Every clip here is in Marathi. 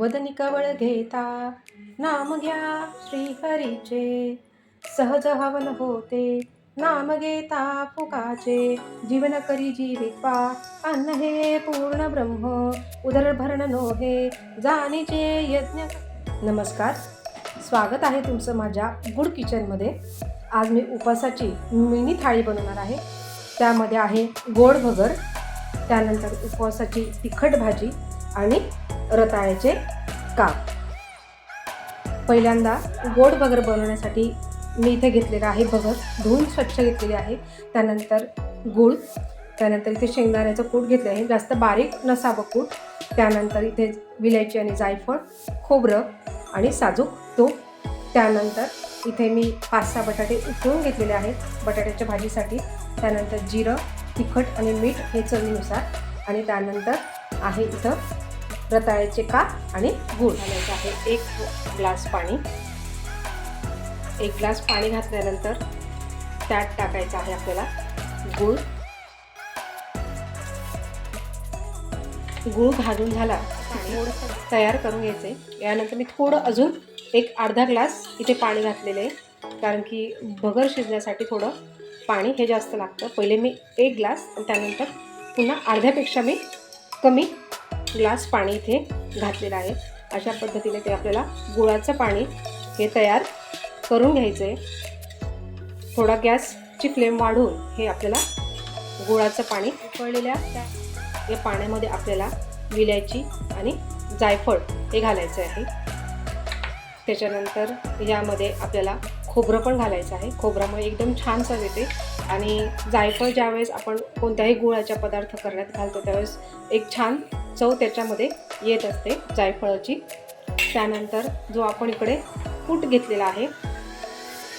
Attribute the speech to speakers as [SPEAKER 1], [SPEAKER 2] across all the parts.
[SPEAKER 1] वदनी कवळ घेता. नाम घ्या श्रीहरीचे. सहज हवन होते. नाम घेता फुकाचे. जीवन करी जीवित्वा. अन्न हे पूर्ण ब्रह्म. उदरभरण नोहे. जाणीचे यज्ञ. नमस्कार. स्वागत आहे तुमचं माझ्या गुड किचनमध्ये. आज मी उपासाची मिनी थाळी बनवणार आहे. त्यामध्ये आहे गोड भगर. त्यानंतर उपवासाची तिखट भाजी आणि रताळ्याचे काप. पहिल्यांदा गोड बगर बनवण्यासाठी मी इथे घेतलेलं आहे बगर. धुवून स्वच्छ घेतलेली आहे. त्यानंतर गूळ त्यानंतर इथे शेंगदाण्याचं कूट घेतलं आहे. जास्त बारीक नसावं कूट. त्यानंतर इथे विलायची आणि जायफळ खोबरं आणि साजूक तूप. त्यानंतर इथे मी पाच सहा बटाटे उकळून घेतलेले आहेत बटाट्याच्या भाजीसाठी. त्यानंतर जिरं तिखट आणि मीठ हे चवीनुसार. आणि त्यानंतर आहे इथं रताळ्याचे काप आणि गूळ. घालायचं आहे एक ग्लास पाणी. एक ग्लास पाणी घातल्यानंतर त्यात टाकायचं आहे आपल्याला गूळ. गूळ भाजून झाला थोडंसं तयार करून घ्यायचं यानंतर मी थोडं अजून एक अर्धा ग्लास इथे पाणी घातलेलं आहे. कारण की भगर शिजण्यासाठी थोडं पाणी हे जास्त लागतं. पहिले मी एक ग्लास आणि त्यानंतर पुन्हा अर्ध्यापेक्षा मी कमी ग्लास पाणी इथे घातलेलं आहे. अशा पद्धतीने ते आपल्याला गुळाचं पाणी हे तयार करून घ्यायचं आहे थोडा गॅसची फ्लेम वाढवून हे आपल्याला गुळाचं पाणी उकळलेल्या या पाण्यामध्ये आपल्याला विलायची आणि जायफळ हे घालायचं आहे. त्याच्यानंतर यामध्ये आपल्याला खोबरं पण घालायचं आहे. खोबरामुळे एकदम छान चव येते. आणि जायफळ ज्यावेळेस आपण कोणत्याही गुळाच्या पदार्थ करण्यात घालतो त्यावेळेस एक छान चव त्याच्यामध्ये येत असते जायफळाची. त्यानंतर जो आपण इकडे कूट घेतलेला आहे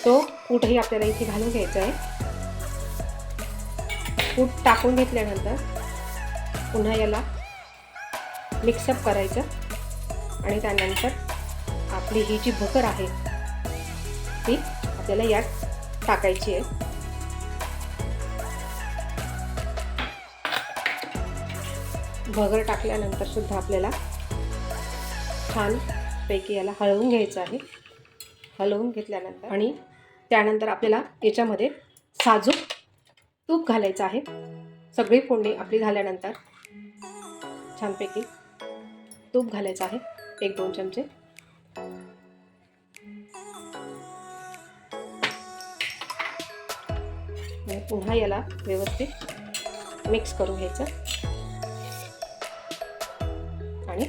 [SPEAKER 1] तो कूटही आपल्याला इथे घालून घ्यायचा आहे. कूट टाकून घेतल्यानंतर पुन्हा याला मिक्सअप करायचं आणि त्यानंतर आपली ही जी भकर आहे ती आपल्याला यात टाकायची आहे. भगर टाकल्यानंतर सुद्धा आपल्याला छान पैकी याला हळवून घ्यायचं आहे. हलवून घेतल्यानंतर आणि त्यानंतर आपल्याला याच्यामध्ये साजूक तूप घालायचं आहे. सगळी फोडणी आपली झाल्यानंतर छानपैकी तूप घालायचं आहे. एक दोन चमचे. पुन्हा याला व्यवस्थित मिक्स करून घ्यायचं. आणि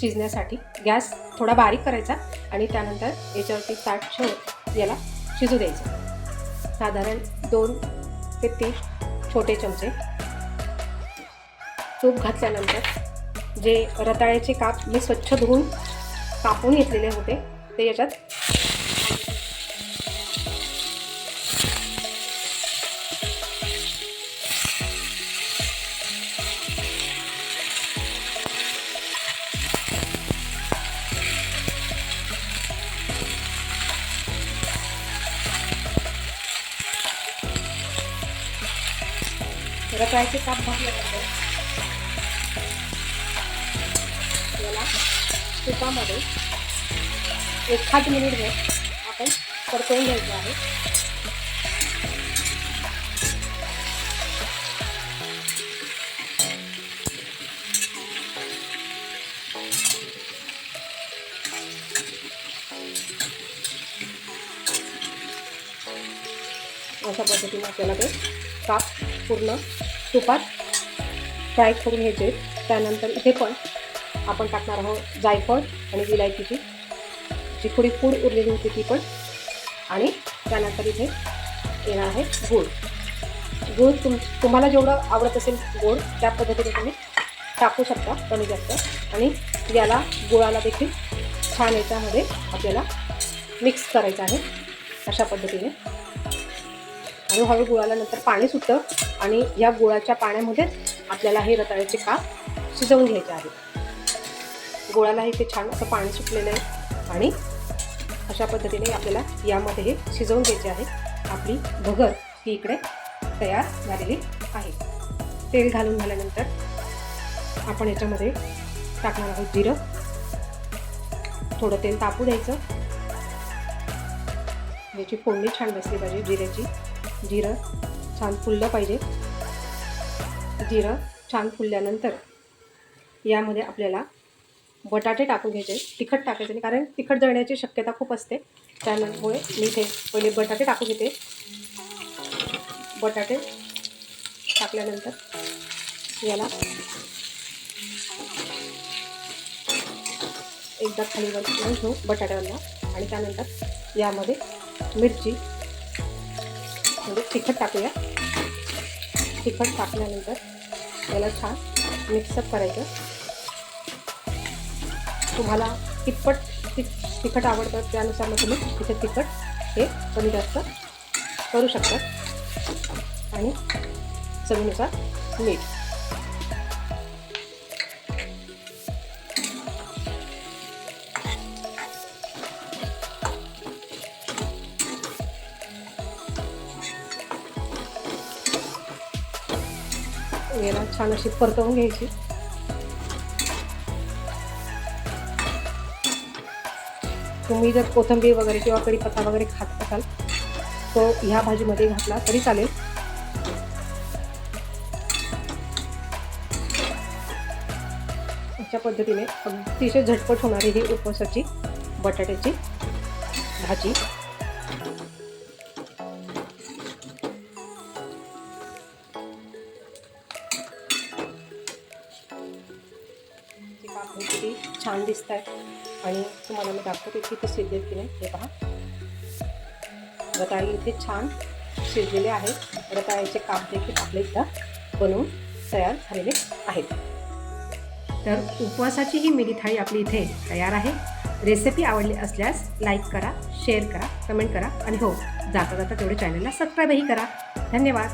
[SPEAKER 1] शिजण्यासाठी. गॅस थोडा बारीक करायचा आणि त्यानंतर याच्यावरती ताट ठेवून याला शिजू द्यायचं. साधारण दोन ते तीन छोटे चमचे तूप घातल्यानंतर जे रताळ्याचे काप मी स्वच्छ धुवून कापून घेतलेले होते ते याच्यात रताळ्याचे काप घातल्यानंतर याला तुपामध्ये एखाद मिनिटभर आपण परतवून घ्यायचं आहे. अशा पद्धतीने आपल्याला ते काप पूर्ण तुपात फ्राय करून घ्यायचे. त्यानंतर इथे पण आपण टाकणार आहोत जायफळ आणि विलायचीची जी थोडी पूड उरलेली होती ती पण. आणि त्यानंतर इथे येणार आहे गूळ. गूळ तुम तुम्हाला जेवढं आवडत असेल गोड त्या पद्धतीने तुम्ही टाकू शकता कमी जास्त. आणि याला गुळाला देखील छान याच्यामध्ये आपल्याला मिक्स करायचं आहे. अशा पद्धतीने. हळूहळू गुळाला नंतर पाणी सुटतं आणि या गुळाच्या पाण्यामध्येच आपल्याला हे रताळ्याचे काप शिजवून घ्यायचे आहे गुळाला इथे छान असं पाणी सुटलेलं आहे आणि अशा पद्धतीने आपल्याला यामध्ये हे शिजवून घ्यायचे आहे. आपली भगर ही इकडे तयार झालेली आहे. तेल घालून झाल्यानंतर आपण याच्यामध्ये टाकणार आहोत जिरं. थोडं तेल तापू द्यायचं. याची फोडणी छान बसली पाहिजे जिऱ्याची. जिरं छान फुललं पाहिजे. जिरं छान फुलल्यानंतर यामध्ये आपल्याला बटाटे टाकून घ्यायचे तिखट टाकायचे नाही कारण तिखट जळण्याची शक्यता खूप असते. त्यामुळे मी इथे पहिले बटाटे टाकून घेते. बटाटे टाकल्यानंतर याला एकदा खाली वर करून घेऊ बटाट्याला आणि त्यानंतर यामध्ये मिरची म्हणजे तिखट टाकूया. तिखट टाकल्यानंतर याला छान मिक्सअप करायचं. तुम्हाला तिप्पट तिख तिखट आवडतं त्यानुसार मग तुम्ही तिथे तिखट हे कमी जास्त करू शकता. आणि चवीनुसार मीठ. याला छान अशी परतवून घ्यायची. तुम्ही जर कोथिंबीर वगैरे किंवा कढीपत्ता वगैरे खात असाल तो ह्या भाजीमध्ये घातला तरी चालेल. अशा पद्धतीने अतिशय झटपट होणारी ही उपवासाची बटाट्याची भाजी. ती किती छान दिसत आहे आणि तुम्हाला मी दाखवते की शिजले की नाही. हे पहा. रताळी इथे छान शिजलेले आहेत. रताळ्याचे काप देखील आपल्या इथं बनवून तयार झालेले आहेत. तर उपवासाची ही मिरी थाळी आपली इथे तयार आहे. रेसिपी आवडली असल्यास लाईक करा शेअर करा कमेंट करा आणि हो जाता जाता तेवढे चॅनलला सबस्क्राईबही करा. धन्यवाद.